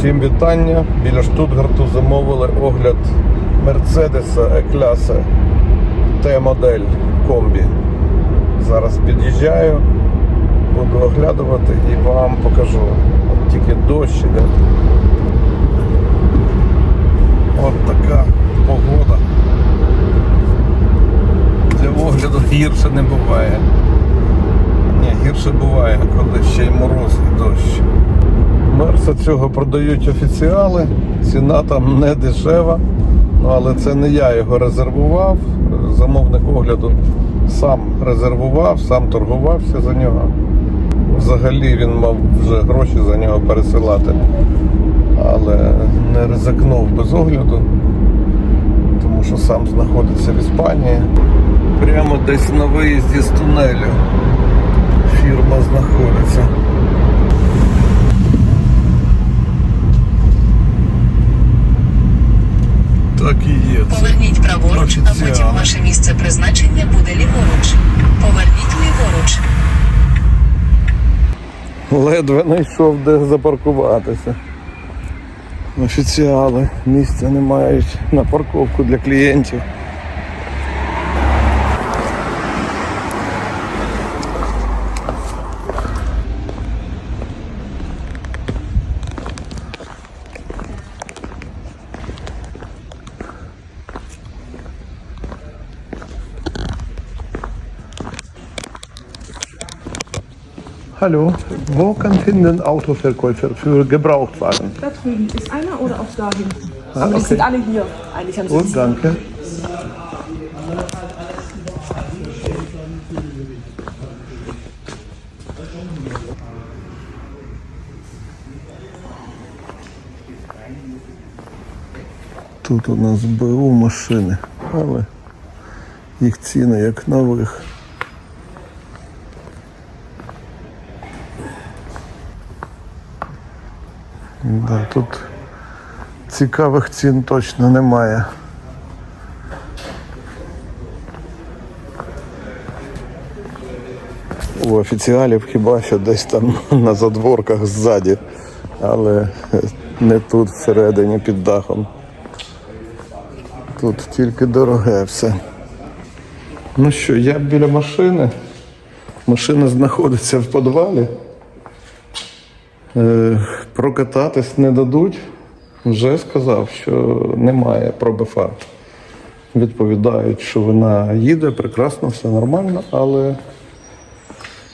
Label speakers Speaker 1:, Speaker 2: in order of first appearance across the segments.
Speaker 1: Всім вітання. Біля Штутгарту замовили огляд Мерседеса E-класи Т-модель комбі. Зараз під'їжджаю, буду оглядувати і вам покажу. От тільки дощ іде. От така погода. Для огляду гірше не буває. Ні, гірше буває, коли ще й мороз і дощ. Мерса цього продають офіціали, ціна там не дешева, ну, але це не я його резервував. Замовник огляду сам резервував, сам торгувався за нього. Взагалі він мав вже гроші за нього пересилати, але не ризикнув без огляду, тому що сам знаходиться в Іспанії. Прямо десь на виїзді з тунелю фірма знаходиться. Так і є. Це
Speaker 2: Поверніть праворуч, а потім ваше місце призначення буде ліворуч. Поверніть ліворуч.
Speaker 1: Ледве знайшов де запаркуватися. Офіціали місця не мають на парковку для клієнтів.
Speaker 3: Hallo, wo kann finden Autoverkäufer für Gebrauchtwagen?
Speaker 4: Da drüben ist einer oder auch da hinten.
Speaker 3: Ah,
Speaker 4: Aber die
Speaker 3: okay.
Speaker 4: sind alle hier eigentlich am
Speaker 3: Gut,
Speaker 4: Sitzen.
Speaker 3: danke.
Speaker 1: Тут у нас БУ машини, але їх ціни як нових. Да, тут цікавих цін точно немає. У офіціалів хіба що десь там на задворках ззаді, але не тут всередині під дахом. Тут тільки дороге все. Ну що, я біля машини. Машина знаходиться в підвалі. Прокататись не дадуть. Вже сказав, що немає проби фар. Відповідають, що вона їде, прекрасно, все нормально, але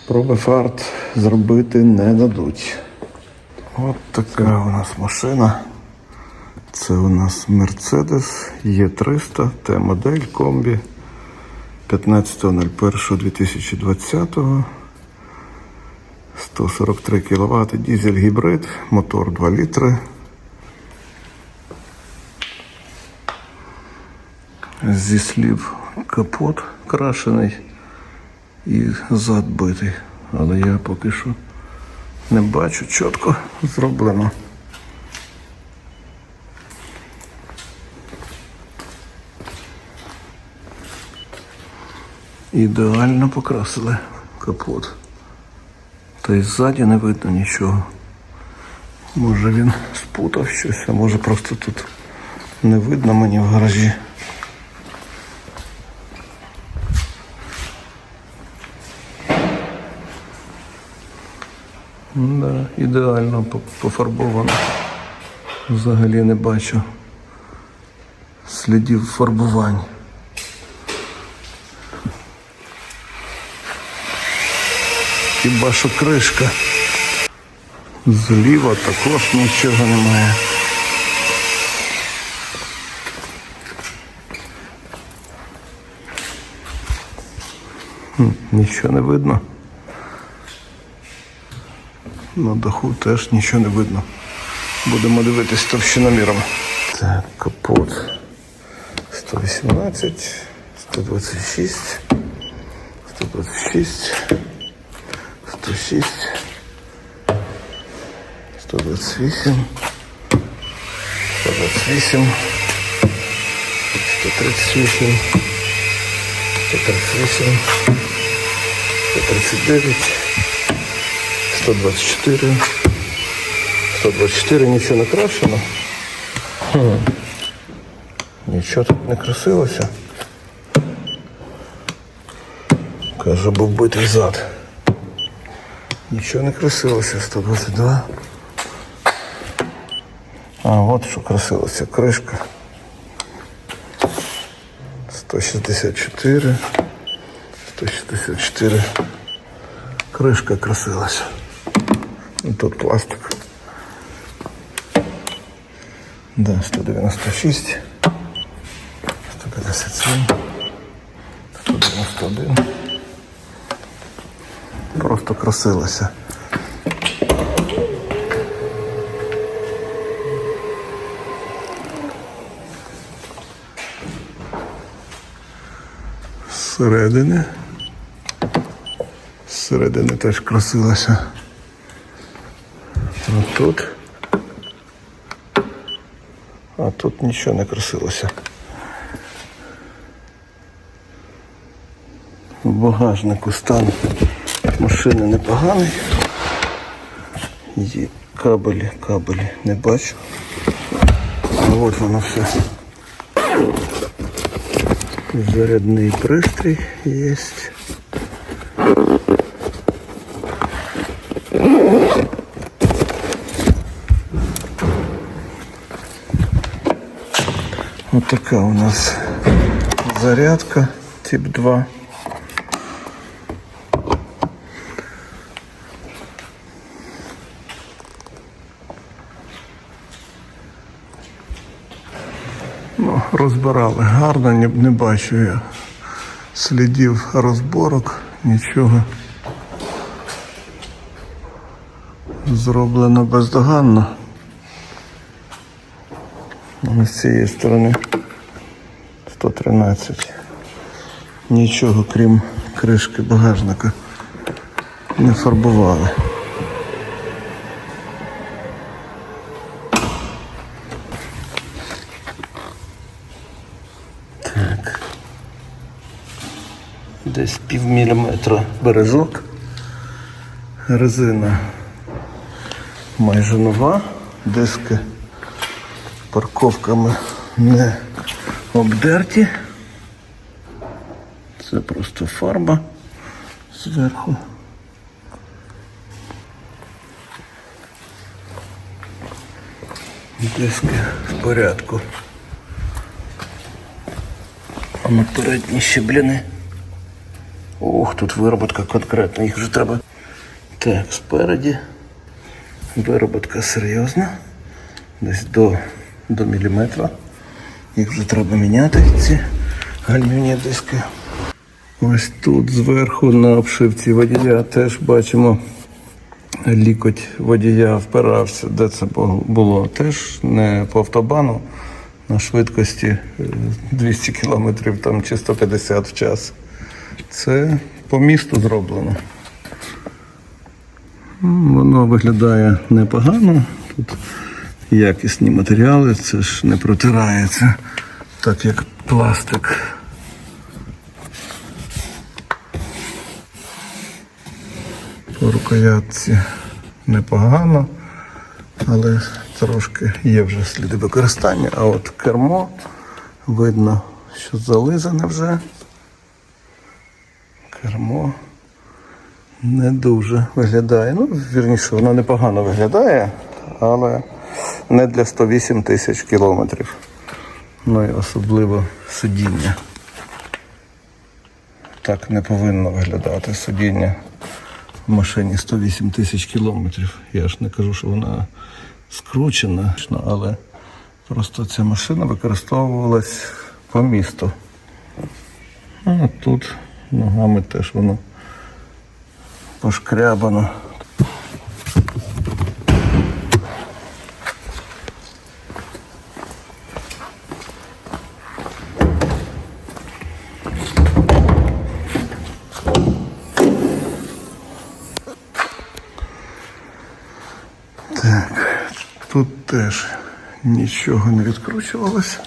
Speaker 1: проби фарт зробити не дадуть. От така у нас машина. Це у нас Mercedes E300 Т-модель комбі 15.01.2020. 143 кВт, дизель гібрид, мотор 2 літри. Зі слів капот крашений і зад битий. Але я поки що не бачу чітко зроблено. Ідеально покрасили капот. Та й ззаді не видно нічого. Може він спутав щось, а може просто тут не видно мені в гаражі. Да, ідеально пофарбовано. Взагалі не бачу слідів фарбувань. Хіба що кришка. Зліва також нічого немає. Нічого не видно. На даху теж нічого не видно. Будемо дивитись товщиноміром. Так, капот 118, 126, 126. 106, 128, 128, 138, 138, 139, 124, 124 нічого не крашено. Хм. Нічого тут не красилося. Каже, був битий зад. Нічого не красилося, 122. А, от що красилося, кришка. 164. 164. Кришка красилася. І тут пластик. Да, 196. 157. 191. Просто красилася. Зсередини. Зсередини теж красилася. А тут. А тут нічого не красилося. В багажнику стан машини непоганий. Є кабелі, кабелі не бачу. А от воно все. Зарядний пристрій є. Вот такая у нас зарядка тип 2. Розбирали гарно, не, не бачу я слідів розборок, нічого. Зроблено бездоганно. З цієї сторони 113. Нічого, крім кришки багажника, не фарбували. Десь пів міліметра березок. Резина майже нова, диски парковками не обдерті. Це просто фарба зверху. Диски в порядку. А на передні щеблини. Ох, тут вироботка конкретна, їх вже треба. Так, спереді. Вироботка серйозна. Десь до, до міліметра. Їх вже треба міняти, ці гальмівні диски. Ось тут зверху на обшивці водія теж бачимо лікоть водія впирався. Де це було? Теж не по автобану на швидкості е, 200 км там чи 150 в час. Це по місту зроблено. Воно виглядає непогано. Тут якісні матеріали, це ж не протирається, так як пластик. По рукоятці непогано, але трошки є вже сліди використання. А от кермо видно, що зализане вже. Кермо не дуже виглядає. Ну, вірніше, воно непогано виглядає, але не для 108 тисяч кілометрів. Ну і особливо сидіння. Так не повинно виглядати сидіння в машині 108 тисяч кілометрів. Я ж не кажу, що вона скручена, але просто ця машина використовувалась по місту. А тут ногами теж воно пошкрябано. Так, тут теж нічого не відкручувалося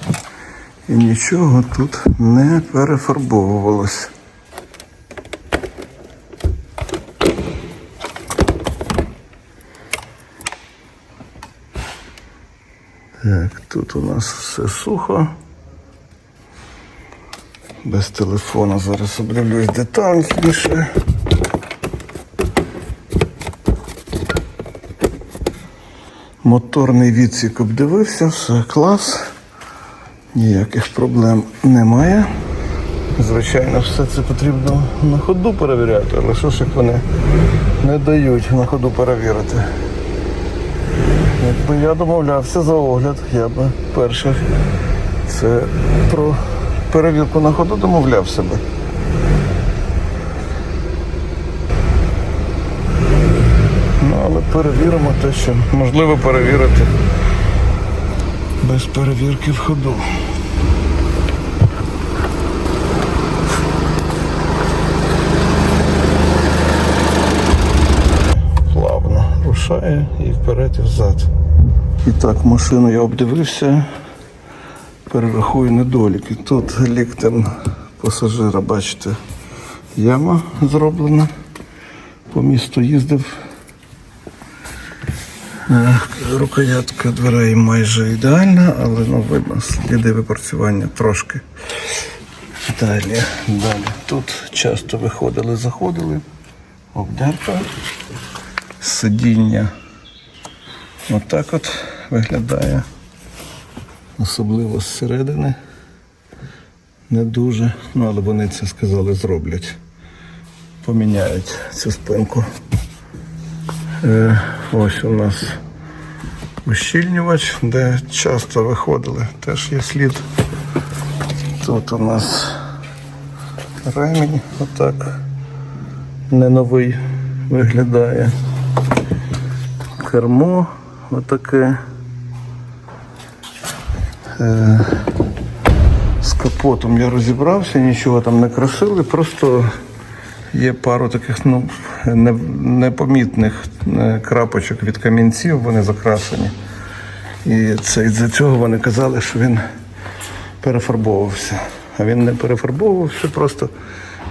Speaker 1: і нічого тут не перефарбовувалось. Так, тут у нас все сухо. Без телефона зараз обдивлюсь детальніше. Моторний відсік обдивився, все клас. Ніяких проблем немає. Звичайно, все це потрібно на ходу перевіряти, але що ж як вони не дають на ходу перевірити. Якби я домовлявся за огляд, я би перше це про перевірку на ходу домовлявся би. Ну, але перевіримо те, що можливо перевірити без перевірки в ходу. Рушає і вперед і взад. І так, машину я обдивився. Перерахую недоліки. Тут ліктем пасажира, бачите, яма зроблена. По місту їздив. Е, Рукоятка дверей майже ідеальна, але ну, видно, сліди випрацювання трошки. Далі, далі. Тут часто виходили, заходили. Обдерто. Сидіння. Отак от виглядає. Особливо зсередини. Не дуже. Ну, але вони це сказали, зроблять. Поміняють цю спинку. Е, ось у нас ущільнювач, де часто виходили. Теж є слід. Тут у нас ремінь отак не новий виглядає. Кермо отаке. Е, з капотом я розібрався, нічого там не красили, просто є пару таких ну, непомітних е, крапочок від камінців, вони закрашені. І це із-за цього вони казали, що він перефарбовувався. А він не перефарбовувався, просто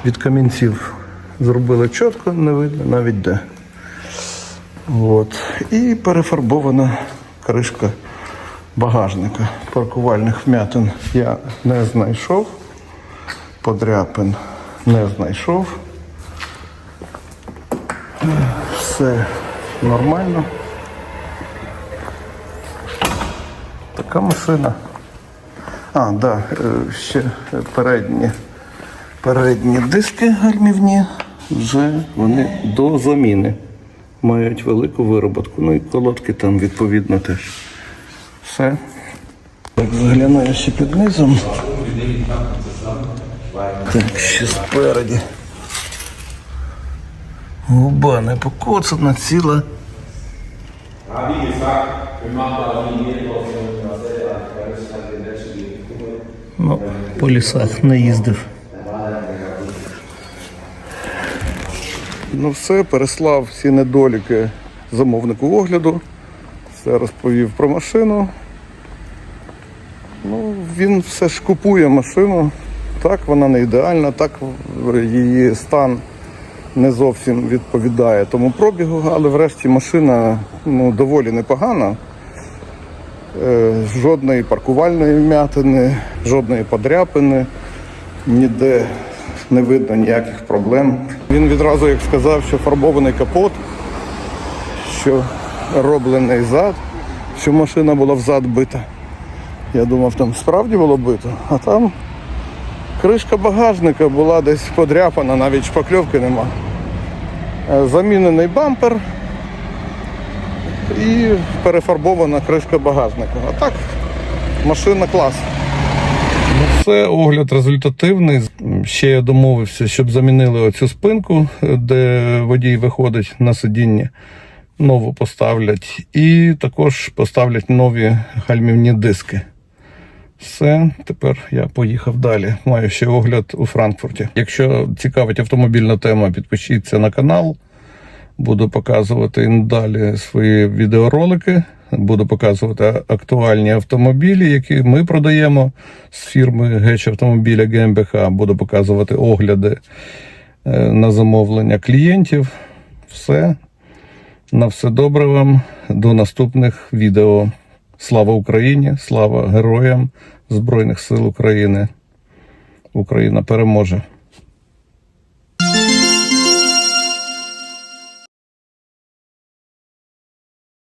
Speaker 1: від камінців зробили чітко, не видно навіть де. От. І перефарбована кришка багажника. Паркувальних вмятин я не знайшов. Подряпин не знайшов. Все нормально. Така машина. А, да, е, ще передні, передні диски гальмівні вже вони до заміни. Мають велику вироботку. Ну і колодки там відповідно теж. Все. Так, загляну я ще під низом. Так, ще спереді. Губа не покоцана, ціла. Ну, по лісах не їздив. Ну все, переслав всі недоліки замовнику огляду. Все розповів про машину. Ну, він все ж купує машину. Так, вона не ідеальна, так її стан не зовсім відповідає тому пробігу, але врешті машина ну, доволі непогана. Е, жодної паркувальної вмятини, жодної подряпини, ніде не видно ніяких проблем. Він відразу як сказав, що фарбований капот, що роблений зад, що машина була взад бита. Я думав, там справді було бито, а там кришка багажника була десь подряпана, навіть шпакльовки нема. Е, Замінений бампер і перефарбована кришка багажника. А так, машина клас. Все, огляд результативний. Ще я домовився, щоб замінили оцю спинку, де водій виходить на сидіння. Нову поставлять. І також поставлять нові гальмівні диски. Все, тепер я поїхав далі. Маю ще огляд у Франкфурті. Якщо цікавить автомобільна тема, підпишіться на канал. Буду показувати далі свої відеоролики. Буду показувати актуальні автомобілі, які ми продаємо з фірми Геч автомобіля ГМБХ. Буду показувати огляди е, на замовлення клієнтів. Все. На все добре вам. До наступних відео. Слава Україні! Слава героям Збройних сил України! Україна переможе!